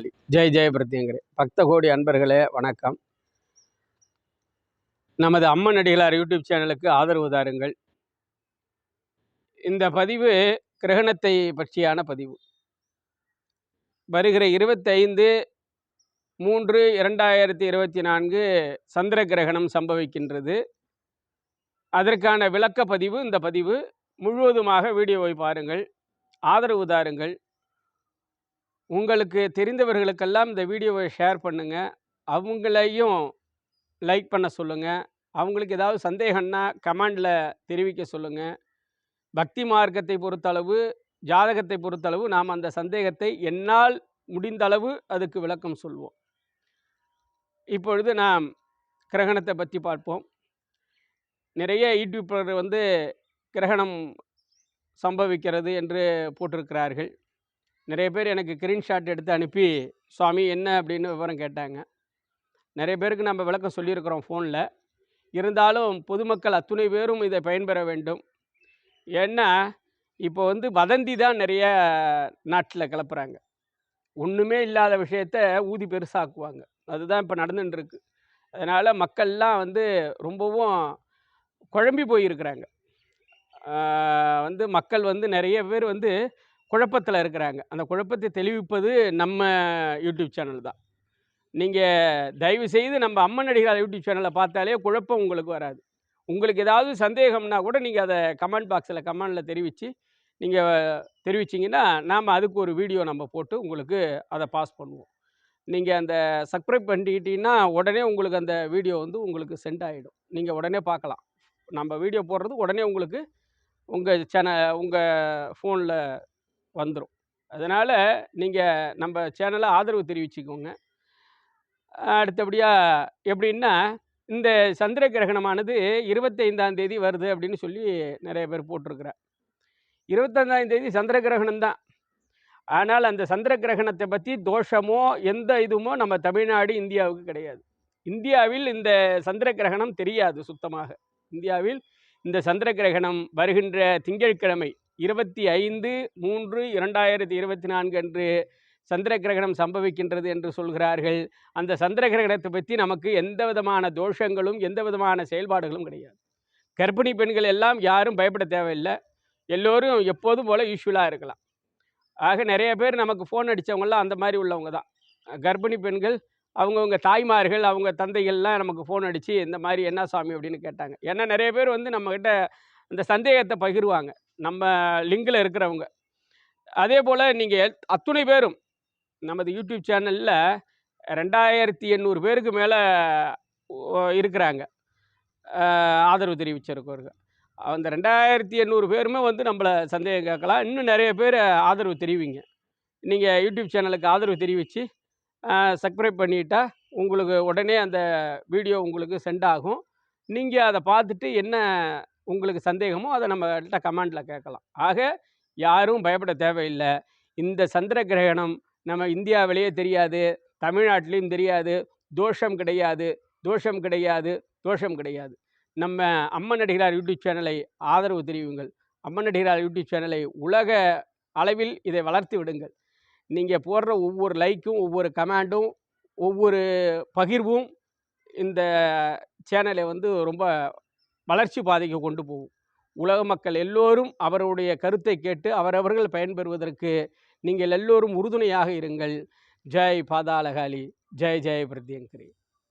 ஜெய் ஜெய பிரத்யங்கரே. பக்த கோடி அன்பர்களே வணக்கம். நமது அம்மன் அடிகளார் யூடியூப் சேனலுக்கு ஆதரவு தாருங்கள். இந்த பதிவு கிரகணத்தை பற்றியான பதிவு. வருகிற இருபத்தைந்து மூன்று இரண்டாயிரத்தி இருபத்தி நான்கு சந்திர கிரகணம் சம்பவிக்கின்றது. அதற்கான விளக்க பதிவு இந்த பதிவு முழுவதுமாக வீடியோவை பாருங்கள். ஆதரவு தாருங்கள். உங்களுக்கு தெரிந்தவர்களுக்கெல்லாம் இந்த வீடியோவை ஷேர் பண்ணுங்கள் அவங்களையும் லைக் பண்ண சொல்லுங்கள் அவங்களுக்கு ஏதாவது சந்தேகம்னா கமெண்டில் தெரிவிக்க சொல்லுங்கள் பக்தி மார்க்கத்தை பொறுத்தளவு ஜாதகத்தை பொறுத்தளவு நாம் அந்த சந்தேகத்தை என்னால் முடிந்தளவு அதுக்கு விளக்கம் சொல்வோம். இப்பொழுது நாம் கிரகணத்தை பற்றி பார்ப்போம். நிறைய யூடியூப்பர் வந்து கிரகணம் சம்பவிக்கிறது என்று போட்டிருக்கிறார்கள். நிறைய பேர் எனக்கு ஸ்க்ரீன்ஷாட் எடுத்து அனுப்பி சுவாமி என்ன? அப்படின்னு விவரம் கேட்டாங்க. நிறைய பேருக்கு நம்ம விளக்கம் சொல்லியிருக்கிறோம் ஃபோனில் இருந்தாலும் பொதுமக்கள் அத்துணை பேரும் இதை பயன்பெற வேண்டும். ஏன்னா இப்போ வந்து வதந்தி தான் நிறைய நாட்டில் கிளப்புறாங்க. ஒன்றுமே இல்லாத விஷயத்த ஊதி பெருசாக்குவாங்க. அதுதான் இப்போ நடந்துட்டுருக்கு அதனால் மக்கள்லாம் வந்து ரொம்பவும் குழம்பி போயிருக்கிறாங்க. வந்து மக்கள் வந்து நிறைய பேர் வந்து குழப்பத்தில் இருக்கிறாங்க. அந்த குழப்பத்தை தெளிவிப்பது நம்ம யூடியூப் சேனல் தான். நீங்கள் தயவு செய்து நம்ம அம்மன் நடிகர் யூடியூப் சேனலை பார்த்தாலே குழப்பம் உங்களுக்கு வராது. உங்களுக்கு ஏதாவது சந்தேகம்னா கூட நீங்கள் அதை கமெண்ட் பாக்ஸில் கமெண்டில் தெரிவித்து நீங்கள் தெரிவிச்சிங்கன்னா நாம் அதுக்கு ஒரு வீடியோ நம்ம போட்டு உங்களுக்கு அதை பாஸ் பண்ணுவோம். நீங்கள் அந்த சப்ஸ்கிரைப் பண்ணிக்கிட்டீங்கன்னா உடனே உங்களுக்கு அந்த வீடியோ வந்து உங்களுக்கு சென்ட் ஆகிடும் நீங்கள் உடனே பார்க்கலாம். நம்ம வீடியோ போடுறது உடனே உங்களுக்கு உங்கள் சேனல் உங்கள் ஃபோனில் வந்துடும் அதனால் நீங்கள் நம்ம சேனலை ஆதரவு தெரிவிச்சுக்கோங்க. அடுத்தபடியாக எப்படின்னா இந்த சந்திர கிரகணமானது இருபத்தைந்தாம் தேதி வருது அப்படின்னு சொல்லி நிறைய பேர் போட்டிருக்கிறார். இருபத்தஞ்சாம் தேதி சந்திர கிரகணம் தான். ஆனால் அந்த சந்திர கிரகணத்தை பற்றி தோஷமோ எந்த இதுமோ நம்ம தமிழ்நாடு இந்தியாவுக்கு கிடையாது. இந்தியாவில் இந்த சந்திர கிரகணம் தெரியாது சுத்தமாக. இந்தியாவில் இந்த சந்திர கிரகணம் வருகின்ற திங்கட்கிழமை இருபத்தி ஐந்து மூன்று இரண்டாயிரத்தி இருபத்தி நான்கு அன்று சந்திர கிரகணம் சம்பவிக்கின்றது என்று சொல்கிறார்கள். அந்த சந்திர கிரகணத்தை பற்றி நமக்கு எந்த விதமான தோஷங்களும் எந்த விதமான செயல்பாடுகளும் கிடையாது. கர்ப்பிணி பெண்கள் எல்லாம் யாரும் பயப்பட தேவையில்லை. எல்லோரும் எப்போதும் போல் யூஸ்ஃபுல்லாக இருக்கலாம். ஆக நிறைய பேர் நமக்கு ஃபோன் அடித்தவங்களாம் அந்த மாதிரி உள்ளவங்க தான். கர்ப்பிணி பெண்கள் அவங்கவுங்க தாய்மார்கள் அவங்க தந்தைகள்லாம் நமக்கு ஃபோன் அடித்து இந்த மாதிரி என்ன சாமி? அப்படின்னு கேட்டாங்க. ஏன்னா நிறைய பேர் வந்து நம்மக்கிட்ட இந்த சந்தேகத்தை பகிர்வாங்க. நம்ம லிங்கில் இருக்கிறவங்க. அதே போல் நீங்கள் அத்துணை பேரும் நமது யூடியூப் சேனலில் ரெண்டாயிரத்தி எண்ணூறு பேருக்கு மேலே இருக்கிறாங்க. ஆதரவு தெரிவிச்சிருக்கவங்க அந்த ரெண்டாயிரத்தி எண்ணூறு பேருமே வந்து நம்மளை சந்தேகம் கேட்கலாம். இன்னும் நிறைய பேர் ஆதரவு தெரிவிங்க. நீங்கள் யூடியூப் சேனலுக்கு ஆதரவு தெரிவித்து சப்ஸ்கிரைப் பண்ணிட்டா உங்களுக்கு உடனே அந்த வீடியோ உங்களுக்கு சென்ட் ஆகும். நீங்கள் அதை பார்த்துட்டு என்ன உங்களுக்கு சந்தேகமோ அதை நம்மகிட்ட கமெண்டில் கேட்கலாம். ஆக யாரும் பயப்பட தேவையில்லை. இந்த சந்திர கிரகணம் நம்ம இந்தியாவிலேயே தெரியாது தமிழ்நாட்டிலையும் தெரியாது தோஷம் கிடையாது தோஷம் கிடையாது தோஷம் கிடையாது. நம்ம அம்மன் நடிகரார் யூடியூப் சேனலை ஆதரவு தெரிவிங்கள் அம்மன் நடிகரார் யூடியூப் சேனலை உலக அளவில் இதை வளர்த்து விடுங்கள். நீங்கள் போடுற ஒவ்வொரு லைக்கும் ஒவ்வொரு கமெண்டும் ஒவ்வொரு பகிர்வும் இந்த சேனலை வந்து ரொம்ப வளர்ச்சி பாதைக்கு கொண்டு போகும். உலக மக்கள் எல்லோரும் அவருடைய கருத்தை கேட்டு அவரவர்கள் பயன்பெறுவதற்கு நீங்கள் எல்லோரும் உறுதுணையாக இருங்கள். ஜெய் பாதாளகாளி. ஜெய் ஜெய் பிரத்யங்கரி.